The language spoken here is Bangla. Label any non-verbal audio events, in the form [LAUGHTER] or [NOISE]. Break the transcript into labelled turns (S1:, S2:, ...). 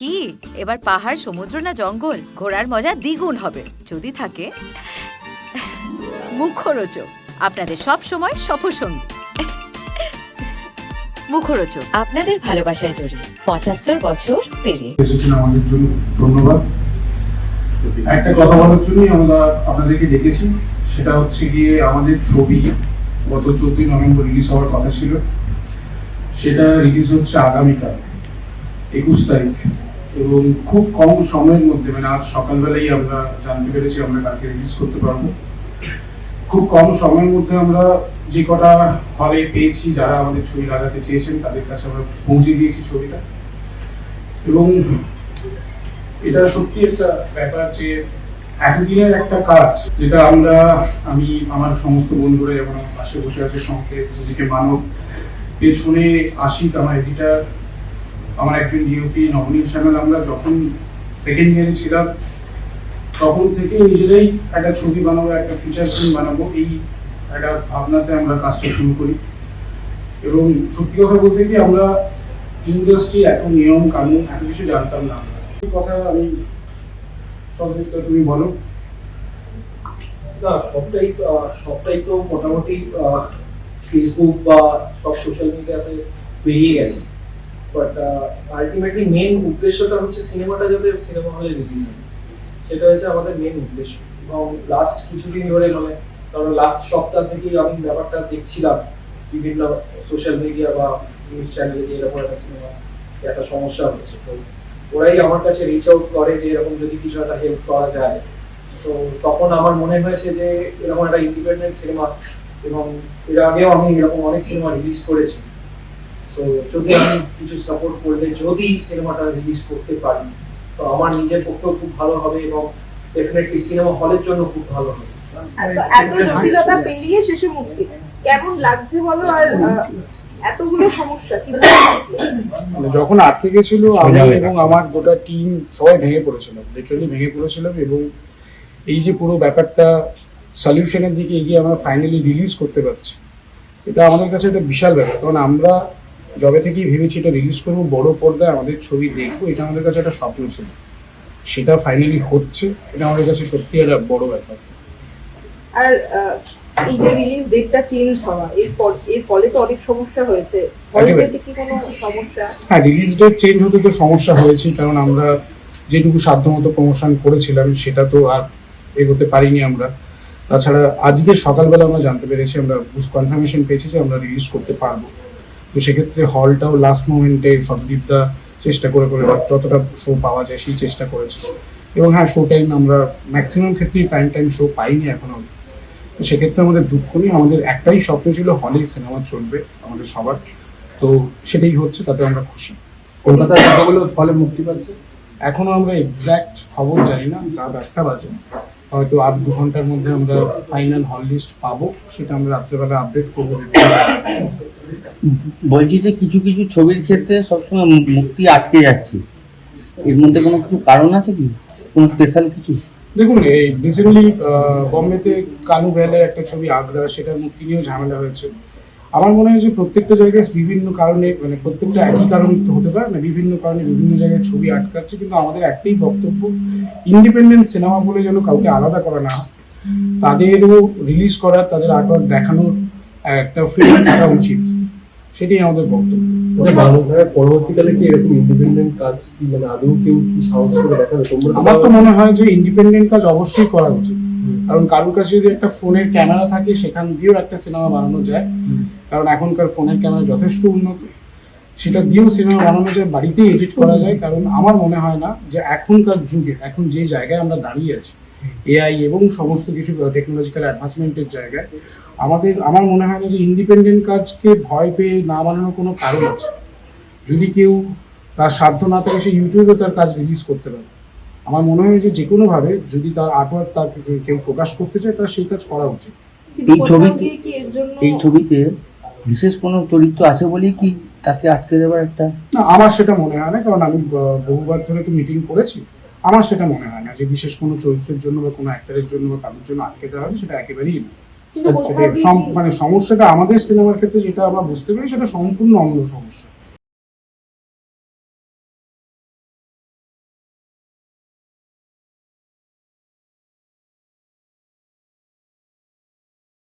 S1: কি? এবার পাহাড় সমুদ্র না জঙ্গল? ঘোরার মজা দ্বিগুণ হবে। যদি থাকে মুখরোচক। আপনাদের সব সময় সফরসঙ্গী। মুখরোচক।
S2: আপনাদের ভালোবাসায় জড়িয়ে পঁচাত্তর বছর পেরিয়ে।
S3: এসেছেন আমাদের জন্য। ধন্যবাদ। একটা কথা বলার জন্যই আমরা আপনাদেরকে ডেকেছি। সেটা হচ্ছে গিয়ে আমাদের ছবি গত চোদ্দই নভেম্বর রিলিজ হওয়ার কথা ছিল। সেটা রিলিজ হচ্ছে আগামীকাল একুশ তারিখ। এবং খুব কম সময়ের মধ্যে মানে আজ সকালবেলাই আমরা জানতে পেরেছি আমরা কালকে রিলিজ করতে পারব। খুব কম সময়ের মধ্যে আমরা যে কটা হলে পেয়েছি, যারা আমাদের ছবি লাগাতে চেয়েছেন, তাদের কাছে আমরা পৌঁছে দিয়েছি ছবিটা। এবং এটা সত্যি একটা ব্যাপার যে এতদিনের একটা কাজ, যেটা আমরা, আমি, আমার সমস্ত বন্ধুরা যেমন পাশে বসে আছে, সংকেত, ওদিকে মানব, পেছনে আশিক, আমার এডিটার আমার একজন ডিওপি নবনীল সান্যাল আমরা যখন সেকেন্ড ইয়ারে ছিলাম, তখন থেকে নিজেরাই একটা ছবি বানাবো, একটা ফিচার ফিল্ম বানাবো, এই একটা ভাবনাতে আমরা কাজটা শুরু করি। এবং সত্যি কথা বলতে কি, আমরা ইন্ডাস্ট্রি এত নিয়ম কানুন, এত কিছু জানতাম না। কথা আমি সদযুক্ত তুমি বলো।
S4: না, সবটাই সবটাই তো মোটামুটি ফেসবুক বা সব সোশ্যাল মিডিয়াতে বেরিয়ে গেছে। বাট আলটিমেটলি মেন উদ্দেশ্যটা হচ্ছে সিনেমাটা যাতে সিনেমা হলে রিলিজ হয়। সেটা হচ্ছে আমাদের মেন উদ্দেশ্য। এবং লাস্ট কিছুদিন ধরে মানে কারণ লাস্ট সপ্তাহ থেকেই আমি ব্যাপারটা দেখছিলাম। বিভিন্ন সোশ্যাল মিডিয়া বা নিউজ চ্যানেলে যে এরকম একটা সিনেমা একটা সমস্যা হয়েছে তো ওরাই আমার কাছে রিচ আউট করে যে এরকম যদি কিছু একটা হেল্প করা যায়। তো তখন আমার মনে হয়েছে যে এরকম একটা ইন্ডিপেন্ডেন্ট সিনেমা এবং এর আগেও আমি এরকম অনেক সিনেমা রিলিজ করেছি। তো যদি আমি কিছু সাপোর্ট করলে যদি সিনেমাটা রিলিজ করতে পারি তো আমার নিজের পক্ষেও খুব ভালো হবে এবং ডেফিনেটলি সিনেমা হলের জন্য খুব ভালো হবে।
S5: এত- এত জটিলতা পেরিয়ে শেষে মুক্তি। কেমন লাগছে বলো? আর এতগুলো সমস্যা [COUGHS]
S3: মানে যখন আটকে গেছিল আমি এবং আমার গোটা টিম সবাই ভেঙে পড়েছিলাম লিটারালি ভেঙে পড়েছিলাম এবং এই যে পুরো ব্যাপারটা সলিউশনের দিকে এগিয়ে আমরা ফাইনালি রিলিজ করতে পারছি এটা আমাদের কাছে একটা বিশাল ব্যাপার। কারণ আমরা যবে থেকেই ভেবেছি এটা রিলিজ করব বড় পর্দায় আমাদের ছবি দেখব এটা আমাদের কাছে একটা স্বপ্ন ছিল। সেটা ফাইনালি হচ্ছে এটা আমাদের কাছে সত্যি একটা বড় ব্যাপার।
S5: আর এই যে রিলিজ ডেটটা চেঞ্জ হওয়া এর এর ফলে তো অনেক সমস্যা হয়েছে। কি কোনো সমস্যা?
S3: হ্যাঁ রিলিজ ডেট চেঞ্জ হতে তো সমস্যা হয়েছে কারণ আমরা যেটুকু সাধ্যমতো প্রমোশন করেছিলাম সেটা তো আর এগোতে পারিনি আমরা। তাছাড়া আজকে সকালবেলা আমরা জানতে পেরেছি আমরা কনফার্মেশন পেয়েছি যে আমরা রিলিজ করতে পারব। তো সেক্ষেত্রে হলটাও লাস্ট মোমেন্টে সতদীপদা চেষ্টা করে করে যতটা শো পাওয়া যায় সেই চেষ্টা করেছে এবং হ্যাঁ শো টাইম আমরা ম্যাক্সিমাম ক্ষেত্রেই প্রাইম টাইম শো পাইনি এখনও তো সেক্ষেত্রে আমাদের দুঃখ নেই আমাদের একটাই স্বপ্ন ছিল হলেই সিনেমা চলবে আমাদের সবার। তো সেটাই হচ্ছে তাতে আমরা খুশি।
S6: কলকাতার কতগুলো ফলে মুক্তি পাচ্ছে?
S3: এখনও আমরা এক্সাক্ট খবর জানি না রাত আটটা বাজে। হয়তো আধ দু ঘণ্টার মধ্যে আমরা ফাইনাল হল লিস্ট পাবো সেটা আমরা রাত্রেবেলা আপডেট করব।
S7: বলছি যে কিছু কিছু ছবির ক্ষেত্রে সবসময় মুক্তি আটকে যাচ্ছে। এর মধ্যে কোনো কিছু কারণ আছে কি? কোনো স্পেশাল কিছু?
S3: দেখুন, এই রিসেন্টলি বম্বেতে কানু ভ্যালের একটা ছবি আগ্রা, সেটার মুক্তি নিয়েও ঝামেলা হয়েছে। আমার মনে হয় যে প্রত্যেকটা জায়গায় বিভিন্ন কারণে মানে প্রত্যেকটা একই কারণ তো হতে পারে না বিভিন্ন কারণে বিভিন্ন জায়গায় ছবি আটকাচ্ছে, কিন্তু আমাদের একটাই বক্তব্য ইন্ডিপেন্ডেন্ট সিনেমা বলে যেন কাউকে আলাদা করা না তাদেরও রিলিজ করার, তাদের আর্টওয়ার্ক দেখানোর একটা ফ্রিডম থাকা উচিত। সেটাই আমাদের বক্তব্য।
S8: আচ্ছা পরবর্তীকালে কি এরকম ইন্ডিপেন্ডেন্ট কাজ কি মানে আদৌ কেউ কি সাহস করে দেখাবে? তোমরা
S3: আমার তো মনে হয় যে ইন্ডিপেন্ডেন্ট কাজ অবশ্যই করা উচিত। কারণ কারোর কাছে যদি একটা ফোনের ক্যামেরা থাকে সেখান দিয়েও একটা সিনেমা বানানো যায়। কারণ এখনকার ফোনের ক্যামেরা যথেষ্ট উন্নত। সেটা দিয়েও সিনেমা বানানো যায় বাড়িতেই এডিট করা যায়। কারণ আমার মনে হয় না যে এখনকার যুগে এখন যে জায়গায় আমরা দাঁড়িয়ে আছি এআই এবং সমস্ত কিছু টেকনোলজিক্যাল অ্যাডভান্সমেন্টের জায়গায়। আমাদের আমার মনে হয় না যে ইন্ডিপেন্ডেন্ট কাজকে ভয় পেয়ে না বানানোর কোনো কারণ আছে। যদি কেউ তার সাধ্য না থাকে সে ইউটিউবে তার কাজ রিলিজ করতে পারে। আমার মনে হয় যে যে কোনোভাবে যদি তার আর্টওয়ার্ক তার কেউ প্রকাশ করতে চায় তার সেই কাজ করা উচিত।
S7: এই ছবিতে-
S5: গিয়ে কি এর জন্য
S7: এই ছবিতে বিশেষ কোনো চরিত্র আছে বলেই কি তাকে আটকে দেওয়ার একটা
S3: না আমার সেটা মনে হয় না কারণ আমি বহুবার ধরে তো মিটিং করেছি। আমার সেটা মনে হয় না যে বিশেষ কোনো চরিত্রের জন্য বা কোনো অ্যাক্টরের জন্য বা কারোর জন্য আটকে দেওয়া হবে সেটা একেবারেই না। মানে সমস্যাটা আমাদের সিনেমার ক্ষেত্রে যেটা আমরা বুঝতে পারি সেটা সম্পূর্ণ অন্য সমস্যা।